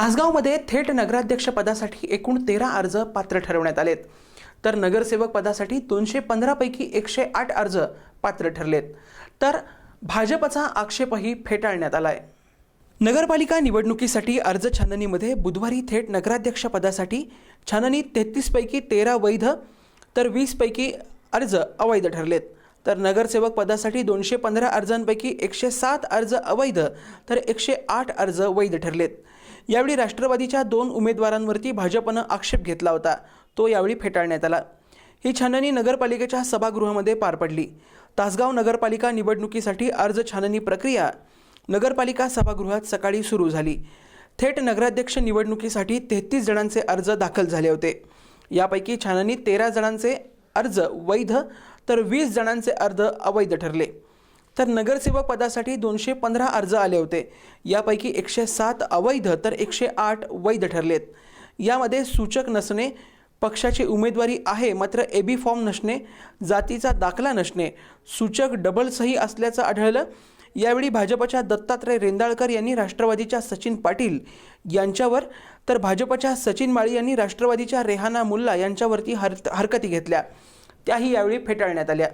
तासगावमध्ये थेट नगराध्यक्ष पदासाठी एकूण तेरा अर्ज पात्र ठरवण्यात आलेत. तर नगरसेवक पदासाठी दोनशे पंधरापैकी एकशे आठ अर्ज पात्र ठरलेत. तर भाजपचा आक्षेपही फेटाळण्यात आलाय. नगरपालिका निवडणुकीसाठी अर्ज छाननीमध्ये बुधवारी थेट नगराध्यक्ष पदासाठी छाननी तेहतीसपैकी तेरा वैध तर वीसपैकी अर्ज अवैध ठरलेत. तर नगरसेवक पदासाठी दोनशे पंधरा अर्जांपैकी एकशे सात अर्ज अवैध तर एकशे आठ अर्ज वैध ठरलेत. यावेळी राष्ट्रवादीच्या दोन उमेदवारांवरती भाजपनं आक्षेप घेतला होता. तो यावेळी फेटाळण्यात आला. ही छाननी नगरपालिकेच्या सभागृहामध्ये पार पडली. तासगाव नगरपालिका निवडणुकीसाठी अर्ज छाननी प्रक्रिया नगरपालिका सभागृहात सकाळी सुरू झाली. थेट नगराध्यक्ष निवडणुकीसाठी तेहतीस जणांचे अर्ज दाखल झाले होते. यापैकी छाननी तेरा जणांचे अर्ज वैध तर वीस जणांचे अर्ज अवैध ठरले. तर नगरसेवक पदासाठी दोनशे पंधरा अर्ज आले होते. यापैकी एकशे सात अवैध तर एकशे आठ वैध ठरलेत. यामध्ये सूचक नसणे पक्षाची उमेदवारी आहे मात्र ए बी फॉर्म नसणे जातीचा दाखला नसणे सूचक डबल सही असल्याचं आढळलं. यावेळी भाजपच्या दत्तात्रय रेंदाळकर यांनी राष्ट्रवादीच्या सचिन पाटील यांच्यावर तर भाजपच्या सचिन माळी यांनी राष्ट्रवादीच्या रेहाना मुल्ला यांच्यावरती हर हरकती घेतल्या. त्याही यावेळी फेटाळण्यात आल्या.